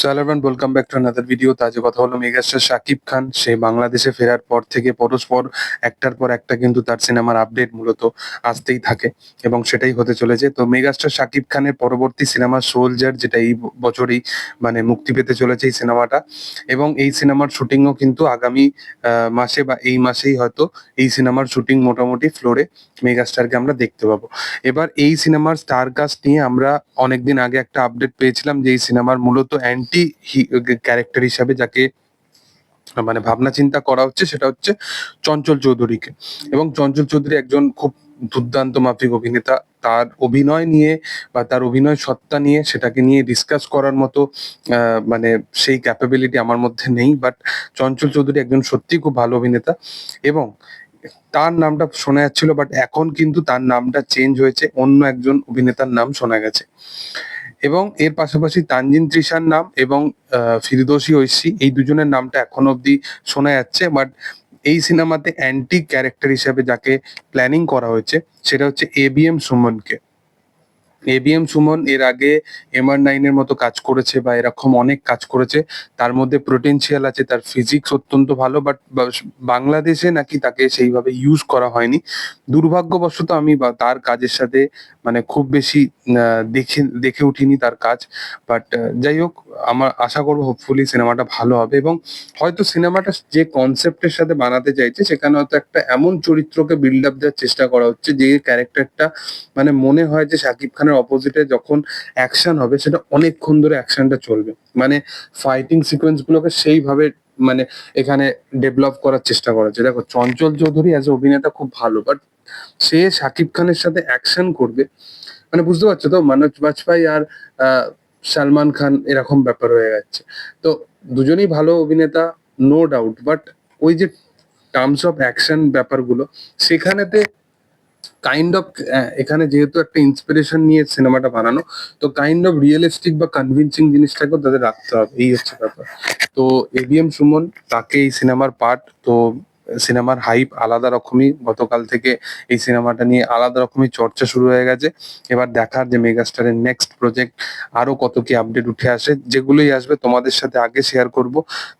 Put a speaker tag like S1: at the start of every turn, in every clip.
S1: সালামান welcome back to another video আজকে কথা হলো মেগাস্টার শাকিব খান। সে বাংলাদেশে ফেরার পর থেকে পরস্পর একটার পর একটা কিন্তু তার সিনেমার আপডেট মূলত আসতেই থাকে এবং সেটাই হতে চলেছে। তো মেগাস্টার শাকিব খানের পরবর্তী সিনেমা সোলজার যেটা এই বছরই মানে মুক্তি পেতে চলেছে এই সিনেমাটা। এবং এই সিনেমার শুটিংও কিন্তু আগামী মাসে বা এই মাসেই হয়তো এই সিনেমার শুটিং মোটামুটি ফ্লোরে মেগাস্টারকে আমরা দেখতে পাবো। এবার এই সিনেমার স্টার কাস্ট নিয়ে আমরা অনেকদিন আগে একটা আপডেট পেয়েছিলাম যে এই সিনেমার মূলত অ্যান্টি ক্যারেক্টার হিসাবে যাকে মানে ভাবনা চিন্তা করা হচ্ছে, সেটা হচ্ছে চঞ্চল চৌধুরীকে। এবং চঞ্চল চৌধুরী একজন খুব দুর্দান্ত মাফিক অভিনেতা। তার অভিনয় নিয়ে বা তার অভিনয় সত্তা নিয়ে সেটাকে নিয়ে ডিসকাস করার মতো মানে সেই ক্যাপাবিলিটি আমার মধ্যে নেই। বাট চঞ্চল চৌধুরী একজন সত্যি খুব ভালো অভিনেতা। এবং তার নামটা শোনা যাচ্ছিল বাট এখন কিন্তু তার নামটা চেঞ্জ হয়েছে, অন্য একজন অভিনেতার নাম শোনা গেছে। এবং এর পাশাপাশি তানজিন ত্রিশার নাম এবং ফিরদোষী ঐশী, এই দুজনের নামটা এখন অবধি শোনা যাচ্ছে বাট এই সিনেমাতে অ্যান্টি ক্যারেক্টার হিসাবে যাকে প্ল্যানিং করা হয়েছে, সেটা হচ্ছে এ বি এম সুমনকে। এবিএম সুমন এর আগে এমআর নাইনের মতো কাজ করেছে বা এরকম অনেক কাজ করেছে। তার মধ্যে পোটেনশিয়াল আছে, তার ফিজিক্স অত্যন্ত ভালো বাট বাংলাদেশে নাকি তাকে সেইভাবে ইউজ করা হয়নি। দুর্ভাগ্যবশত আমি তার কাজের সাথে মানে খুব বেশি দেখে দেখে উঠিনি তার কাজ। বাট যাই হোক, আমার আশা করব হোপফুলি সিনেমাটা ভালো হবে এবং হয়তো সিনেমাটা যে কনসেপ্টের সাথে বানাতে চাইছে, সেখানে হয়তো একটা এমন চরিত্রকে বিল্ড আপ দেওয়ার চেষ্টা করা হচ্ছে যে ক্যারেক্টারটা মানে মনে হয় যে শাকিব খানের অপোজিটে যখন অ্যাকশন হবে, সেটা অনেকক্ষণ ধরে অ্যাকশনটা চলবে। মানে ফাইটিং সিকোয়েন্স গুলোকে সেইভাবে মানে এখানে ডেভেলপ করার চেষ্টা করা হচ্ছে। দেখো, চঞ্চল চৌধুরী অ্যাজ অভিনেতা খুব ভালো বাট সে শাকিব খানের সাথে অ্যাকশন করবে মানে বুঝতে পারছ তো? মনোজ বাজপাই আর সালমান খান এরকম ব্যাপার হয়ে যাচ্ছে। তো দুজনেই ভালো অভিনেতা নো ডাউট বাট ওই যে টার্মস অফ অ্যাকশন ব্যাপারগুলো, সেখানেতে কাইন্ড অফ এখানে যেহেতু একটা ইন্সপিরেশন নিয়ে সিনেমাটা বানানো, তো কাইন্ড অফ রিয়েলিস্টিক বা কনভিনসিং জিনিসটাকেও তাদের রাখতে হবে, এই হচ্ছে ব্যাপার। তো এবিএম সুমন, তাকে এই সিনেমার পার্ট তো সিনেমার হাইপ আলাদা রকমই। গতকাল থেকে এই সিনেমাটা নিয়ে আলাদা রকমই চর্চা শুরু হয়ে গেছে। এবার দেখার যে মেগাস্টারের নেক্সট প্রজেক্ট আরও কত কি আপডেট উঠে আসে, যেগুলোই আসবে তোমাদের সাথে আগে শেয়ার করব।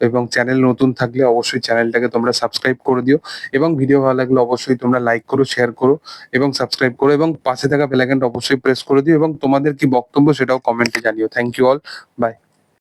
S1: এবং চ্যানেল নতুন থাকলে অবশ্যই চ্যানেলটাকে তোমরা সাবস্ক্রাইব করে দিও। এবং ভিডিও ভালো লাগলে অবশ্যই তোমরা লাইক করো শেয়ার করো, এবং সাবস্ক্রাইব করো, এবং পাশে থাকা বেলাইকনটা অবশ্যই প্রেস করে দিও, এবং তোমাদের কি বক্তব্য সেটাও কমেন্টে জানিও। Thank you all by